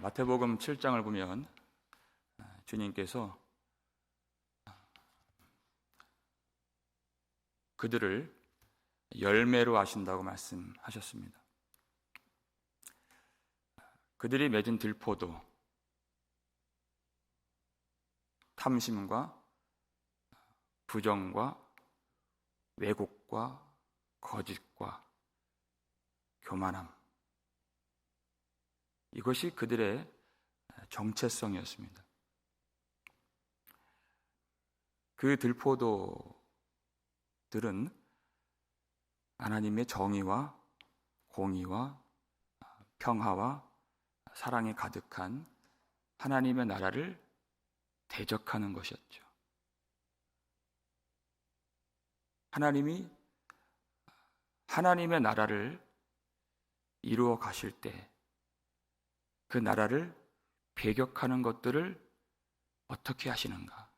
마태복음 7장을 보면 주님께서 그들을 열매로 하신다고 말씀하셨습니다. 그들이 맺은 들포도 탐심과 부정과 왜곡과 거짓과 교만함 이것이 그들의 정체성이었습니다. 그 들포도들은 하나님의 정의와 공의와 평화와 사랑에 가득한 하나님의 나라를 대적하는 것이었죠. 하나님이 하나님의 나라를 이루어 가실 때 그 나라를 배격하는 것들을 어떻게 하시는가?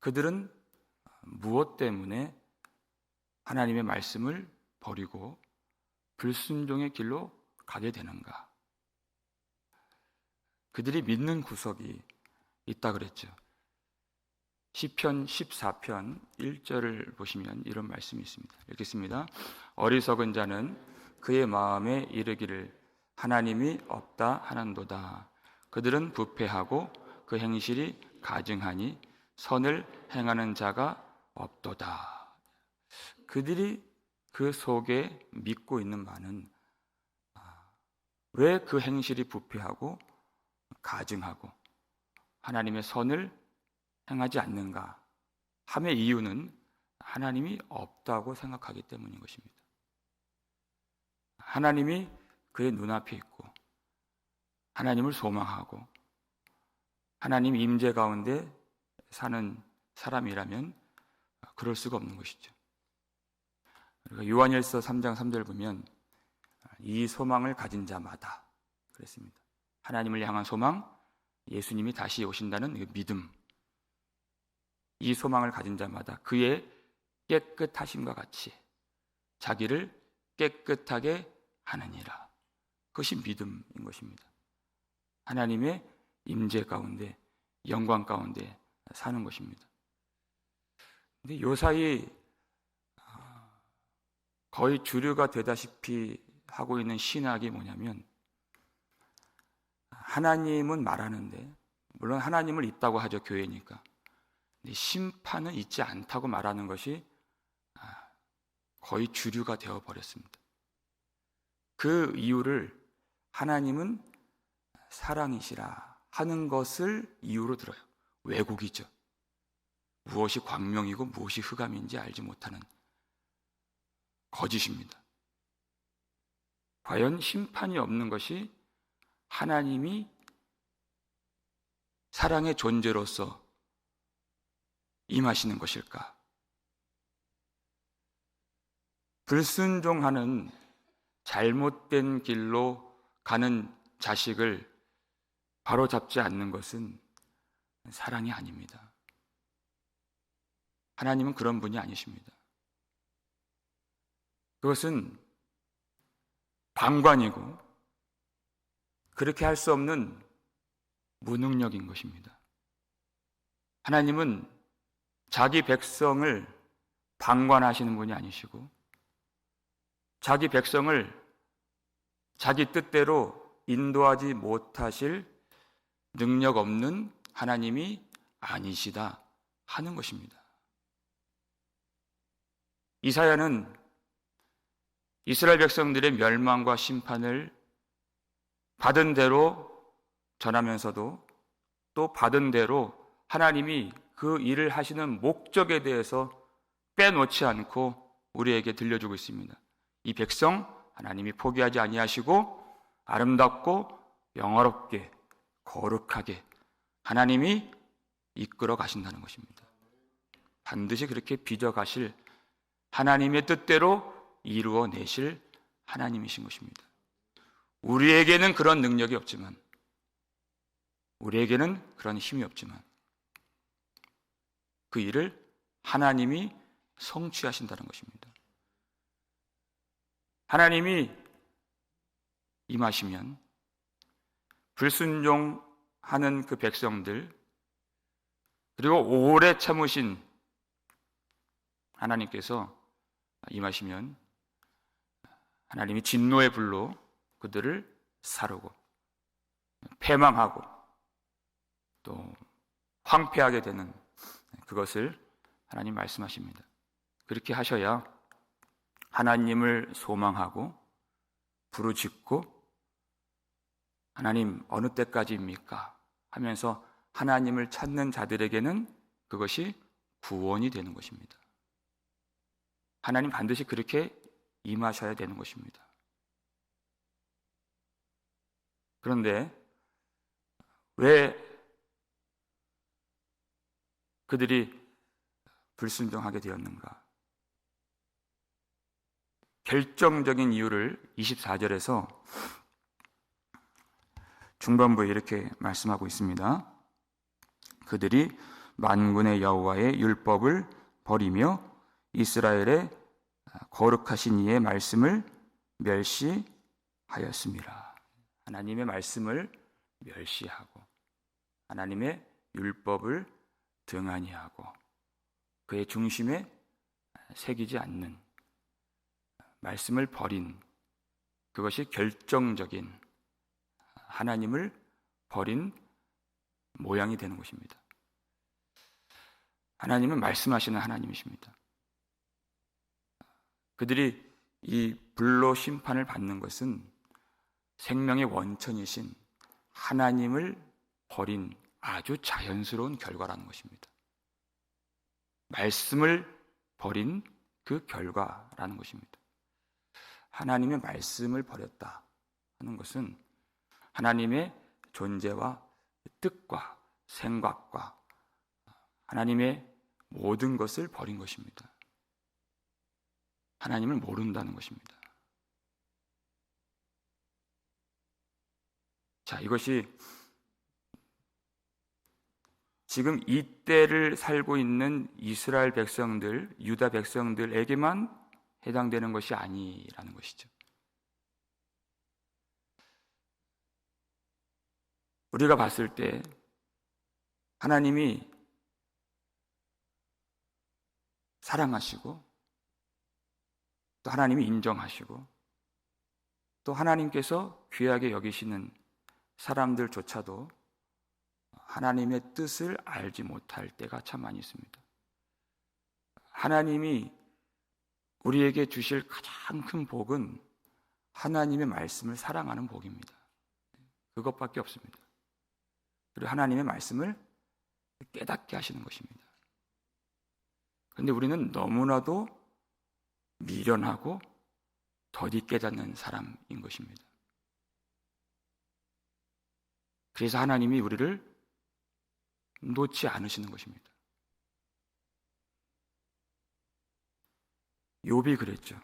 그들은 무엇 때문에 하나님의 말씀을 버리고 불순종의 길로 가게 되는가? 그들이 믿는 구석이 있다 그랬죠. 시편 14편 1절을 보시면 이런 말씀이 있습니다. 읽겠습니다. 어리석은 자는 그의 마음에 이르기를 하나님이 없다 하는도다. 그들은 부패하고 그 행실이 가증하니 선을 행하는 자가 없도다. 그들이 그 속에 믿고 있는 바는 아, 왜그 행실이 부패하고 가증하고 하나님의 선을 행하지 않는가 함의 이유는 하나님이 없다고 생각하기 때문인 것입니다. 하나님이 그의 눈앞에 있고 하나님을 소망하고 하나님 임재 가운데 사는 사람이라면 그럴 수가 없는 것이죠. 그러니까 요한일서 3장 3절 보면 이 소망을 가진 자마다 그랬습니다. 하나님을 향한 소망, 예수님이 다시 오신다는 그 믿음. 이 소망을 가진 자마다 그의 깨끗하심과 같이 자기를 깨끗하게 하느니라. 그것이 믿음인 것입니다. 하나님의 임재 가운데 영광 가운데 사는 것입니다. 근데 요 사이 아, 거의 주류가 되다시피 하고 있는 신학이 뭐냐면 하나님은 말하는데 물론 하나님을 있다고 하죠 교회니까. 심판은 있지 않다고 말하는 것이 아, 거의 주류가 되어 버렸습니다. 그 이유를 하나님은 사랑이시라 하는 것을 이유로 들어요. 왜곡이죠. 무엇이 광명이고 무엇이 흑암인지 알지 못하는 거짓입니다. 과연 심판이 없는 것이 하나님이 사랑의 존재로서 임하시는 것일까? 불순종하는 잘못된 길로 가는 자식을 바로 잡지 않는 것은 사랑이 아닙니다. 하나님은 그런 분이 아니십니다. 그것은 방관이고 그렇게 할 수 없는 무능력인 것입니다. 하나님은 자기 백성을 방관하시는 분이 아니시고 자기 백성을 자기 뜻대로 인도하지 못하실 능력 없는 하나님이 아니시다 하는 것입니다. 이사야는 이스라엘 백성들의 멸망과 심판을 받은 대로 전하면서도 또 받은 대로 하나님이 그 일을 하시는 목적에 대해서 빼놓지 않고 우리에게 들려주고 있습니다. 이 백성 하나님이 포기하지 아니하시고 아름답고 영화롭게 거룩하게 하나님이 이끌어 가신다는 것입니다. 반드시 그렇게 빚어 가실 하나님의 뜻대로 이루어 내실 하나님이신 것입니다. 우리에게는 그런 능력이 없지만, 우리에게는 그런 힘이 없지만, 그 일을 하나님이 성취하신다는 것입니다. 하나님이 임하시면 불순종하는 그 백성들 그리고 오래 참으신 하나님께서 임하시면 하나님이 진노의 불로 그들을 사르고 패망하고 또 황폐하게 되는 그것을 하나님 말씀하십니다. 그렇게 하셔야 하나님을 소망하고 부르짖고 하나님 어느 때까지입니까? 하면서 하나님을 찾는 자들에게는 그것이 구원이 되는 것입니다. 하나님 반드시 그렇게 임하셔야 되는 것입니다. 그런데 왜 그들이 불순종하게 되었는가? 결정적인 이유를 24절에서 중반부에 이렇게 말씀하고 있습니다. 그들이 만군의 여호와의 율법을 버리며 이스라엘의 거룩하신 이의 말씀을 멸시하였습니다. 하나님의 말씀을 멸시하고 하나님의 율법을 등한히 하고 그의 중심에 새기지 않는 말씀을 버린 그것이 결정적인 하나님을 버린 모양이 되는 것입니다. 하나님은 말씀하시는 하나님이십니다. 그들이 이 불로 심판을 받는 것은 생명의 원천이신 하나님을 버린 아주 자연스러운 결과라는 것입니다. 말씀을 버린 그 결과라는 것입니다. 하나님의 말씀을 버렸다 하는 것은 하나님의 존재와 뜻과 생각과 하나님의 모든 것을 버린 것입니다. 하나님을 모른다는 것입니다. 자, 이것이 지금 이때를 살고 있는 이스라엘 백성들, 유다 백성들에게만 해당되는 것이 아니라는 것이죠. 우리가 봤을 때 하나님이 사랑하시고 또 하나님이 인정하시고 또 하나님께서 귀하게 여기시는 사람들조차도 하나님의 뜻을 알지 못할 때가 참 많이 있습니다. 하나님이 우리에게 주실 가장 큰 복은 하나님의 말씀을 사랑하는 복입니다. 그것밖에 없습니다. 그리고 하나님의 말씀을 깨닫게 하시는 것입니다. 그런데 우리는 너무나도 미련하고 더디 깨닫는 사람인 것입니다. 그래서 하나님이 우리를 놓지 않으시는 것입니다. 욥이 그랬죠.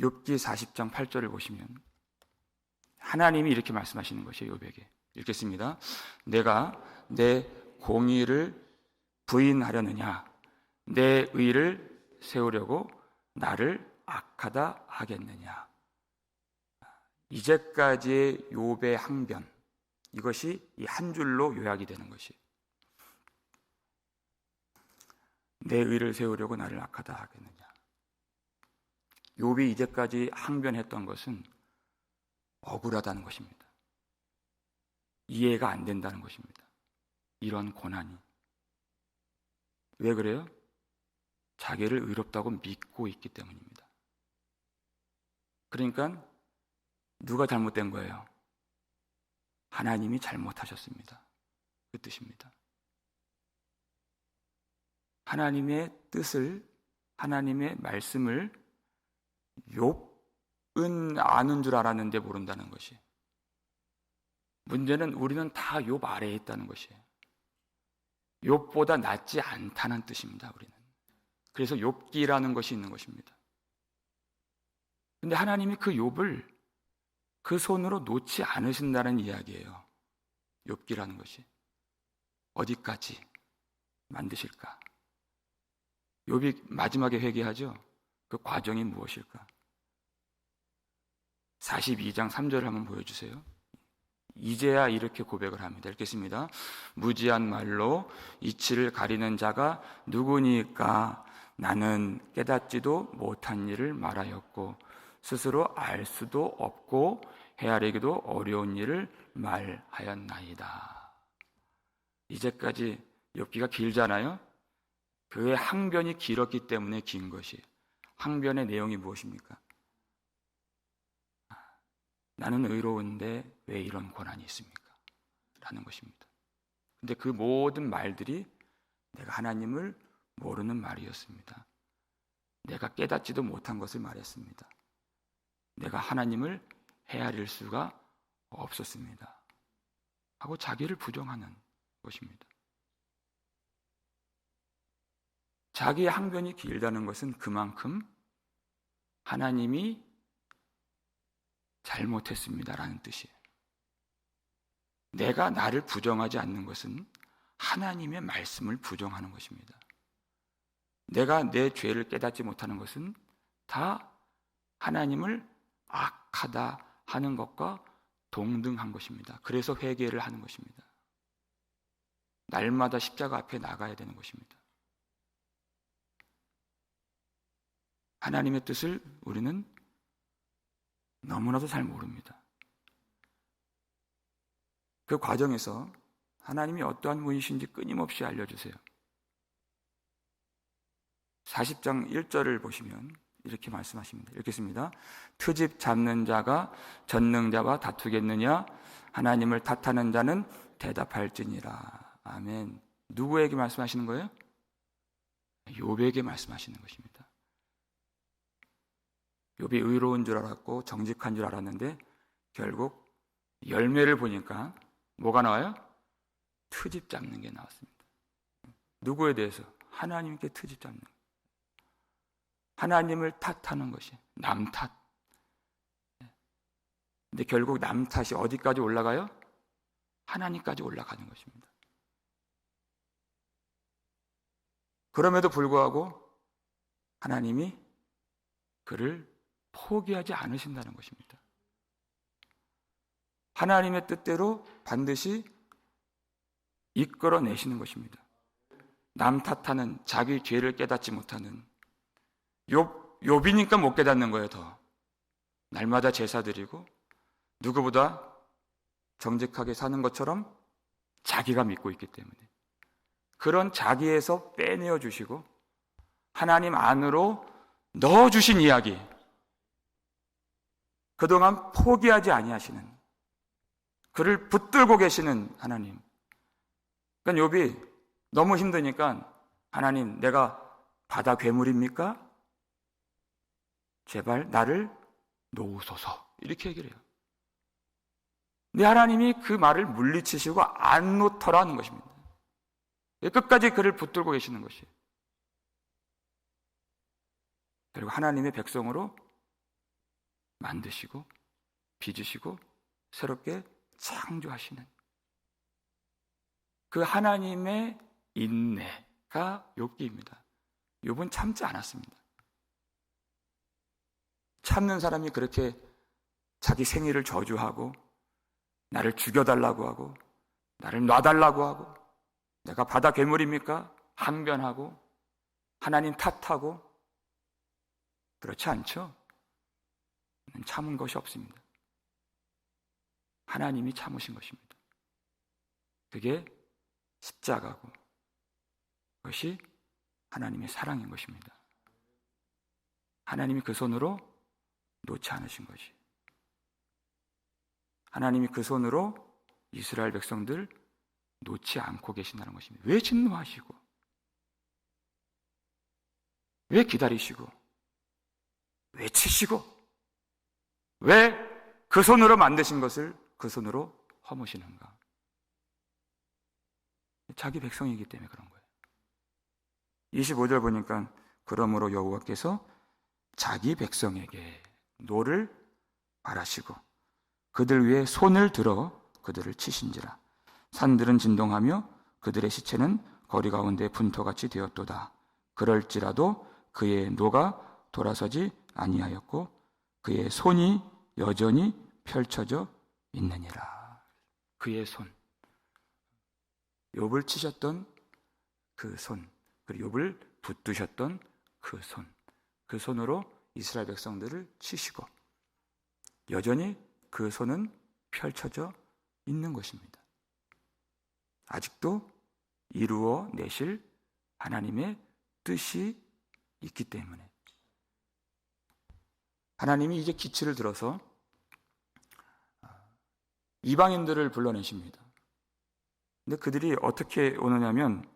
욥기 40장 8절을 보시면 하나님이 이렇게 말씀하시는 것이에요. 욥에게. 읽겠습니다. 내가 내 공의를 부인하려느냐 내 의를 세우려고 나를 악하다 하겠느냐 이제까지의 욥의 항변 이것이 이 한 줄로 요약이 되는 것이 내 의를 세우려고 나를 악하다 하겠느냐 욥이 이제까지 항변했던 것은 억울하다는 것입니다. 이해가 안 된다는 것입니다. 이런 고난이 왜 그래요? 자기를 의롭다고 믿고 있기 때문입니다. 그러니까 누가 잘못된 거예요? 하나님이 잘못하셨습니다. 그 뜻입니다. 하나님의 뜻을, 하나님의 말씀을 욥은 아는 줄 알았는데 모른다는 것이. 문제는 우리는 다 욥 아래에 있다는 것이에요. 욥보다 낫지 않다는 뜻입니다. 우리는. 그래서 욥기라는 것이 있는 것입니다. 근데 하나님이 그 욥을 그 손으로 놓지 않으신다는 이야기예요. 욥기라는 것이 어디까지 만드실까? 욥이 마지막에 회개하죠. 그 과정이 무엇일까? 42장 3절을 한번 보여주세요. 이제야 이렇게 고백을 합니다. 읽겠습니다. 무지한 말로 이치를 가리는 자가 누구니까 나는 깨닫지도 못한 일을 말하였고 스스로 알 수도 없고 헤아리기도 어려운 일을 말하였나이다. 이제까지 엽기가 길잖아요. 그의 항변이 길었기 때문에 긴 것이 항변의 내용이 무엇입니까? 나는 의로운데 왜 이런 고난이 있습니까? 라는 것입니다. 근데 그 모든 말들이 내가 하나님을 모르는 말이었습니다. 내가 깨닫지도 못한 것을 말했습니다. 내가 하나님을 헤아릴 수가 없었습니다. 하고 자기를 부정하는 것입니다. 자기의 항변이 길다는 것은 그만큼 하나님이 잘못했습니다라는 뜻이에요. 내가 나를 부정하지 않는 것은 하나님의 말씀을 부정하는 것입니다. 내가 내 죄를 깨닫지 못하는 것은 다 하나님을 악하다 하는 것과 동등한 것입니다. 그래서 회개를 하는 것입니다. 날마다 십자가 앞에 나가야 되는 것입니다. 하나님의 뜻을 우리는 너무나도 잘 모릅니다. 그 과정에서 하나님이 어떠한 분이신지 끊임없이 알려주세요. 40장 1절을 보시면 이렇게 말씀하십니다. 읽겠습니다. 트집 잡는 자가 전능자와 다투겠느냐? 하나님을 탓하는 자는 대답할지니라. 아멘. 누구에게 말씀하시는 거예요? 요백에게 말씀하시는 것입니다. 욥이 의로운 줄 알았고 정직한 줄 알았는데 결국 열매를 보니까 뭐가 나와요? 트집 잡는 게 나왔습니다. 누구에 대해서? 하나님께 트집 잡는 거. 하나님을 탓하는 것이 남 탓. 근데 결국 남 탓이 어디까지 올라가요? 하나님까지 올라가는 것입니다. 그럼에도 불구하고 하나님이 그를 포기하지 않으신다는 것입니다. 하나님의 뜻대로 반드시 이끌어내시는 것입니다. 남 탓하는 자기 죄를 깨닫지 못하는 욥, 욥이니까 못 깨닫는 거예요, 더. 날마다 제사 드리고 누구보다 정직하게 사는 것처럼 자기가 믿고 있기 때문에 그런 자기에서 빼내어 주시고 하나님 안으로 넣어 주신 이야기 그동안 포기하지 아니하시는 그를 붙들고 계시는 하나님. 그러니까 욥이 너무 힘드니까 하나님 내가 바다 괴물입니까? 제발 나를 놓으소서 이렇게 얘기를 해요. 내 하나님이 그 말을 물리치시고 안 놓더라는 것입니다. 끝까지 그를 붙들고 계시는 것이. 그리고 하나님의 백성으로 만드시고 빚으시고 새롭게 창조하시는 그 하나님의 인내가 욥기입니다. 욥은 참지 않았습니다. 참는 사람이 그렇게 자기 생일을 저주하고 나를 죽여달라고 하고 나를 놔달라고 하고 내가 바다 괴물입니까? 항변하고 하나님 탓하고 그렇지 않죠? 참은 것이 없습니다. 하나님이 참으신 것입니다. 그게 십자가고 그것이 하나님의 사랑인 것입니다. 하나님이 그 손으로 놓지 않으신 것이. 하나님이 그 손으로 이스라엘 백성들 놓지 않고 계신다는 것입니다. 왜 진노하시고? 왜 기다리시고? 왜 치시고? 왜 그 손으로 만드신 것을 그 손으로 허무시는가? 자기 백성이기 때문에 그런 거예요. 25절 보니까 그러므로 여호와께서 자기 백성에게 노를 바라시고 그들 위에 손을 들어 그들을 치신지라 산들은 진동하며 그들의 시체는 거리 가운데 분토같이 되었도다 그럴지라도 그의 노가 돌아서지 아니하였고 그의 손이 여전히 펼쳐져 있느니라. 그의 손. 욥을 치셨던 그 손, 그리고 욥을 붙드셨던 그 손. 그 손으로 이스라엘 백성들을 치시고 여전히 그 손은 펼쳐져 있는 것입니다. 아직도 이루어 내실 하나님의 뜻이 있기 때문에 하나님이 이제 기치를 들어서 이방인들을 불러내십니다. 근데 그들이 어떻게 오느냐면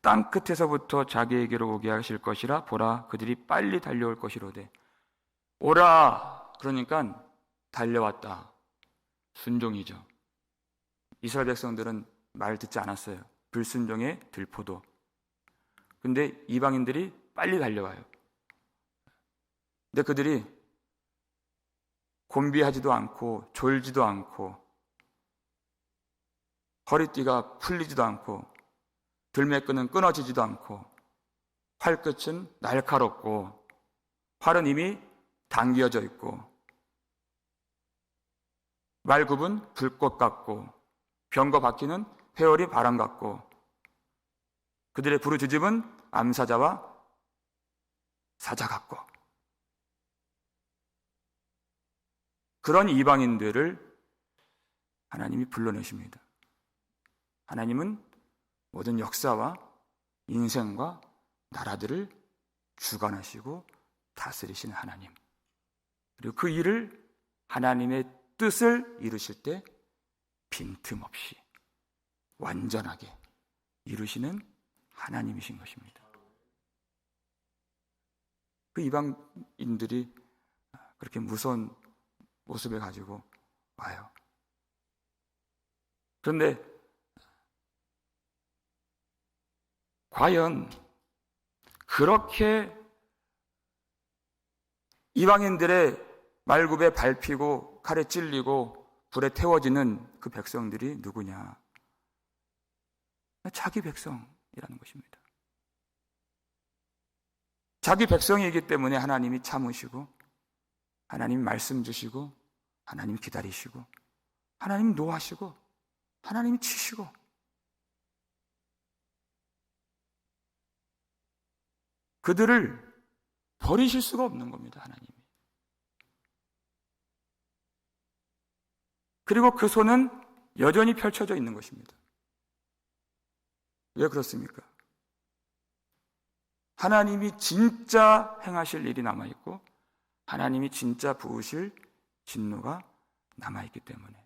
땅 끝에서부터 자기에게로 오게 하실 것이라 보라 그들이 빨리 달려올 것이로되 오라 그러니까 달려왔다 순종이죠. 이스라엘 백성들은 말 듣지 않았어요. 불순종의 들포도. 근데 이방인들이 빨리 달려와요. 근데 그들이 곤비하지도 않고 졸지도 않고 허리띠가 풀리지도 않고 들매끈은 끊어지지도 않고 활끝은 날카롭고 활은 이미 당겨져 있고 말굽은 불꽃 같고 병거 바퀴는 회오리 바람 같고 그들의 부르짖음은 암사자와 사자 같고 그런 이방인들을 하나님이 불러내십니다. 하나님은 모든 역사와 인생과 나라들을 주관하시고 다스리시는 하나님. 그리고 그 일을 하나님의 뜻을 이루실 때 빈틈없이 완전하게 이루시는 하나님이신 것입니다. 그 이방인들이 그렇게 무서운 모습을 가지고 와요. 그런데 과연 그렇게 이방인들의 말굽에 밟히고 칼에 찔리고 불에 태워지는 그 백성들이 누구냐? 자기 백성이라는 것입니다. 자기 백성이기 때문에 하나님이 참으시고, 하나님 말씀 주시고, 하나님 기다리시고, 하나님 노하시고, 하나님 치시고, 그들을 버리실 수가 없는 겁니다, 하나님이. 그리고 그 손은 여전히 펼쳐져 있는 것입니다. 왜 그렇습니까? 하나님이 진짜 행하실 일이 남아있고, 하나님이 진짜 부으실 진노가 남아있기 때문에.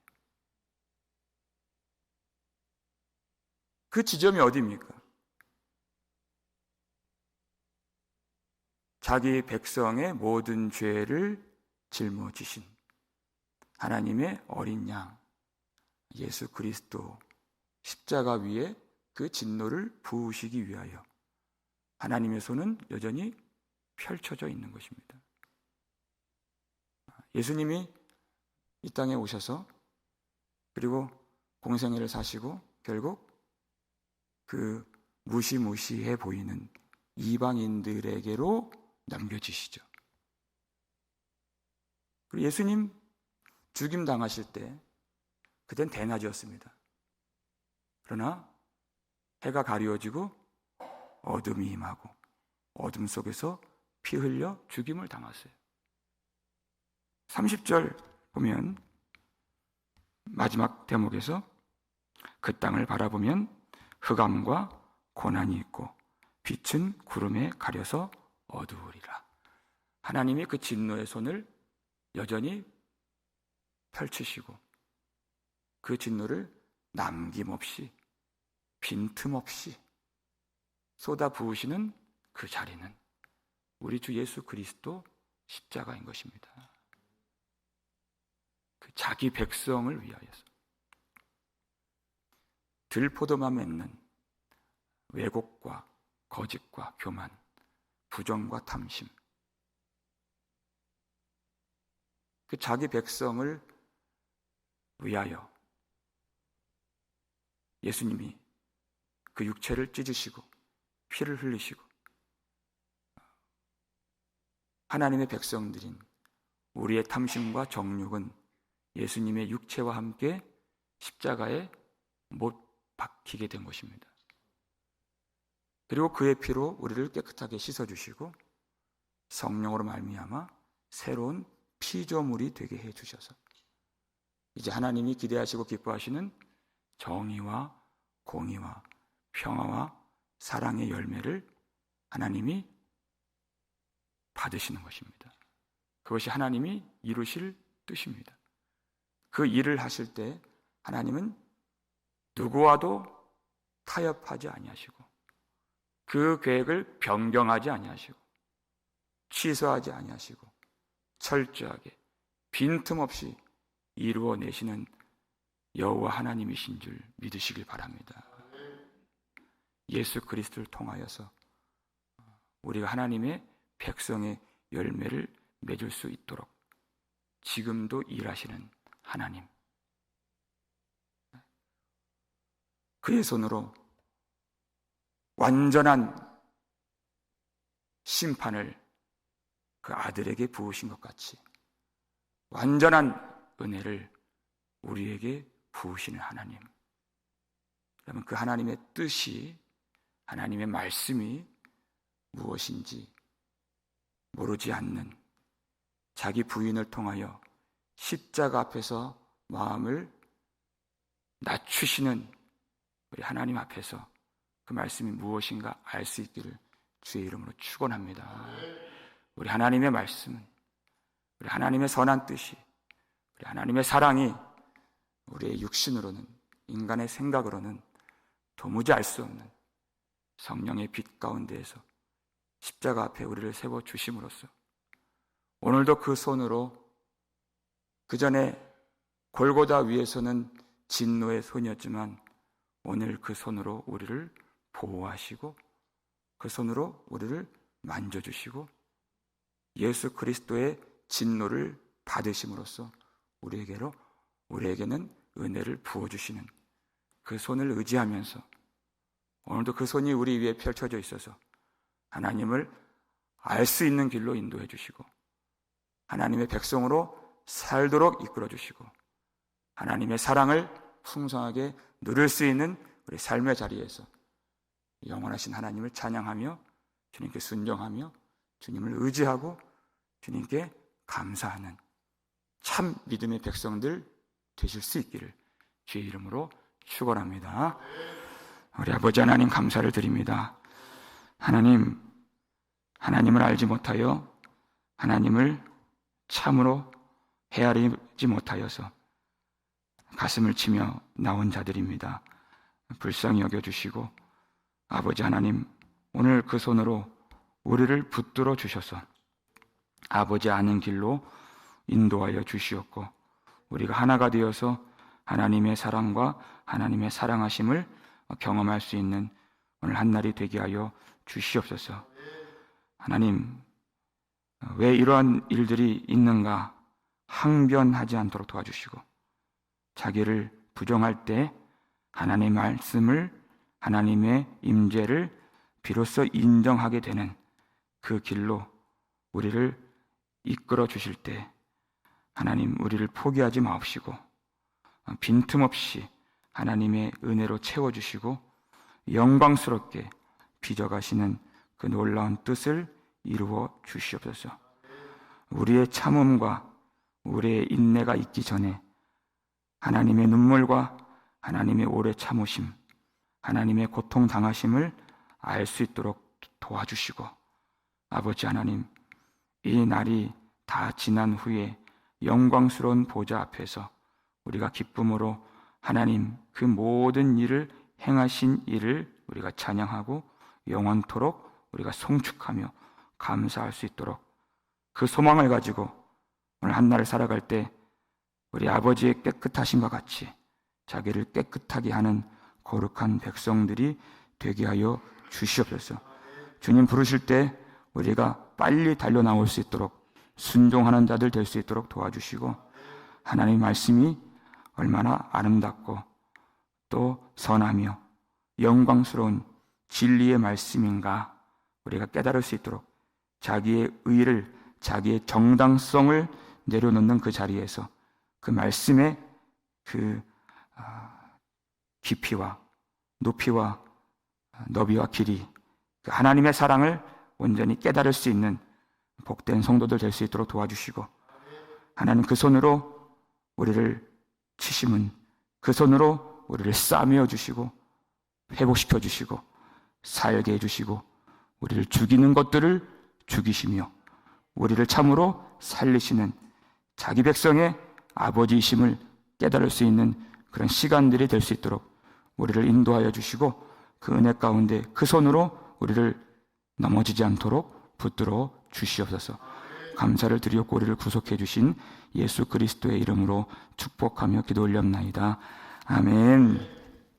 그 지점이 어디입니까? 자기 백성의 모든 죄를 짊어지신 하나님의 어린 양 예수 그리스도 십자가 위에 그 진노를 부으시기 위하여 하나님의 손은 여전히 펼쳐져 있는 것입니다. 예수님이 이 땅에 오셔서 그리고 공생애를 사시고 결국 그 무시무시해 보이는 이방인들에게로 남겨지시죠. 그리고 예수님 죽임 당하실 때 그땐 대낮이었습니다. 그러나 해가 가리워지고 어둠이 임하고 어둠 속에서 피 흘려 죽임을 당하세요. 30절 보면 마지막 대목에서 그 땅을 바라보면 흑암과 고난이 있고 빛은 구름에 가려서 어두우리라. 하나님이 그 진노의 손을 여전히 펼치시고 그 진노를 남김없이 빈틈없이 쏟아 부으시는 그 자리는 우리 주 예수 그리스도 십자가인 것입니다. 그 자기 백성을 위하여서 들포도만 맺는 왜곡과 거짓과 교만 부정과 탐심. 그 자기 백성을 위하여 예수님이 그 육체를 찢으시고 피를 흘리시고 하나님의 백성들인 우리의 탐심과 정욕은 예수님의 육체와 함께 십자가에 못 박히게 된 것입니다. 그리고 그의 피로 우리를 깨끗하게 씻어 주시고 성령으로 말미암아 새로운 피조물이 되게 해 주셔서 이제 하나님이 기대하시고 기뻐하시는 정의와 공의와 평화와 사랑의 열매를 하나님이 받으시는 것입니다. 그것이 하나님이 이루실 뜻입니다. 그 일을 하실 때 하나님은 누구와도 타협하지 아니하시고 그 계획을 변경하지 아니하시고 취소하지 아니하시고 철저하게 빈틈없이 이루어내시는 여호와 하나님이신 줄 믿으시길 바랍니다. 예수 그리스도를 통하여서 우리가 하나님의 백성의 열매를 맺을 수 있도록 지금도 일하시는 하나님. 그의 손으로 완전한 심판을 그 아들에게 부으신 것 같이 완전한 은혜를 우리에게 부으시는 하나님. 그러면 그 하나님의 뜻이 하나님의 말씀이 무엇인지 모르지 않는 자기 부인을 통하여 십자가 앞에서 마음을 낮추시는 우리 하나님 앞에서 그 말씀이 무엇인가 알 수 있기를 주의 이름으로 축원합니다. 우리 하나님의 말씀은 우리 하나님의 선한 뜻이 우리 하나님의 사랑이 우리의 육신으로는 인간의 생각으로는 도무지 알 수 없는 성령의 빛 가운데에서 십자가 앞에 우리를 세워 주심으로써 오늘도 그 손으로 그 전에 골고다 위에서는 진노의 손이었지만 오늘 그 손으로 우리를 보호하시고 그 손으로 우리를 만져주시고 예수 그리스도의 진노를 받으심으로써 우리에게로 우리에게는 은혜를 부어주시는 그 손을 의지하면서 오늘도 그 손이 우리 위에 펼쳐져 있어서 하나님을 알 수 있는 길로 인도해 주시고 하나님의 백성으로 살도록 이끌어 주시고 하나님의 사랑을 풍성하게 누릴 수 있는 우리 삶의 자리에서 영원하신 하나님을 찬양하며 주님께 순종하며 주님을 의지하고 주님께 감사하는 참 믿음의 백성들 되실 수 있기를 주의 이름으로 축원합니다. 우리 아버지 하나님 감사를 드립니다. 하나님 하나님을 알지 못하여 하나님을 참으로 헤아리지 못하여서 가슴을 치며 나온 자들입니다. 불쌍히 여겨 주시고 아버지 하나님 오늘 그 손으로 우리를 붙들어 주셔서 아버지 아는 길로 인도하여 주시었고 우리가 하나가 되어서 하나님의 사랑과 하나님의 사랑하심을 경험할 수 있는 오늘 한날이 되게 하여 주시옵소서. 하나님, 왜 이러한 일들이 있는가 항변하지 않도록 도와주시고 자기를 부정할 때 하나님의 말씀을 하나님의 임재를 비로소 인정하게 되는 그 길로 우리를 이끌어 주실 때 하나님 우리를 포기하지 마옵시고 빈틈없이 하나님의 은혜로 채워 주시고 영광스럽게 빚어가시는 그 놀라운 뜻을 이루어 주시옵소서. 우리의 참음과 우리의 인내가 있기 전에 하나님의 눈물과 하나님의 오래 참으심, 하나님의 고통 당하심을 알 수 있도록 도와주시고 아버지 하나님 이 날이 다 지난 후에 영광스러운 보좌 앞에서 우리가 기쁨으로 하나님 그 모든 일을 행하신 일을 우리가 찬양하고 영원토록 우리가 송축하며 감사할 수 있도록 그 소망을 가지고 오늘 한날을 살아갈 때 우리 아버지의 깨끗하심과 같이 자기를 깨끗하게 하는 거룩한 백성들이 되게 하여 주시옵소서. 주님 부르실 때 우리가 빨리 달려 나올 수 있도록 순종하는 자들 될 수 있도록 도와주시고 하나님의 말씀이 얼마나 아름답고 또 선하며 영광스러운 진리의 말씀인가 우리가 깨달을 수 있도록 자기의 의를 자기의 정당성을 내려놓는 그 자리에서 그 말씀의 그 아, 깊이와 높이와 너비와 길이 그 하나님의 사랑을 온전히 깨달을 수 있는 복된 성도들 될 수 있도록 도와주시고 하나님 그 손으로 우리를 치심은 그 손으로 우리를 싸매어 주시고 회복시켜 주시고 살게 해 주시고 우리를 죽이는 것들을 죽이시며 우리를 참으로 살리시는 자기 백성의 아버지이심을 깨달을 수 있는 그런 시간들이 될 수 있도록 우리를 인도하여 주시고 그 은혜 가운데 그 손으로 우리를 넘어지지 않도록 붙들어 주시옵소서. 감사를 드리옵고 우리를 구속해 주신 예수 그리스도의 이름으로 축복하며 기도 올렸나이다. 아멘.